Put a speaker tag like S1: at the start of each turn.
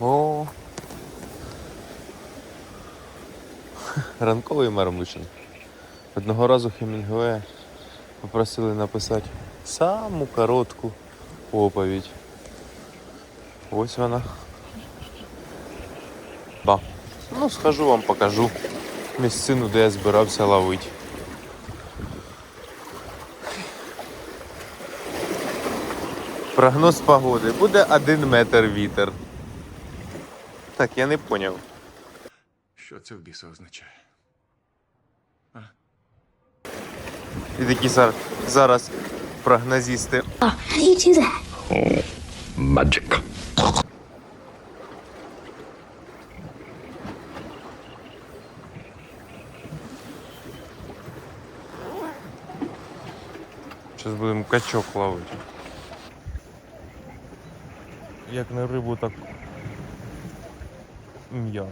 S1: О. Ранковий Мармишин. Одного разу Хемінгуея попросили написати саму коротку оповідь. Ось вона. Ба. Ну, схожу вам покажу місцину, де я збирався ловити. Прогноз погоди. Буде один метр вітер. Так, я не поняв.
S2: Що це в біса означає?
S1: І такі зар- зараз прогнозісти.
S3: Oh, how do you do that?
S4: Magic.
S1: Зараз будемо качок ловити. Як на рибу, так im Jahr.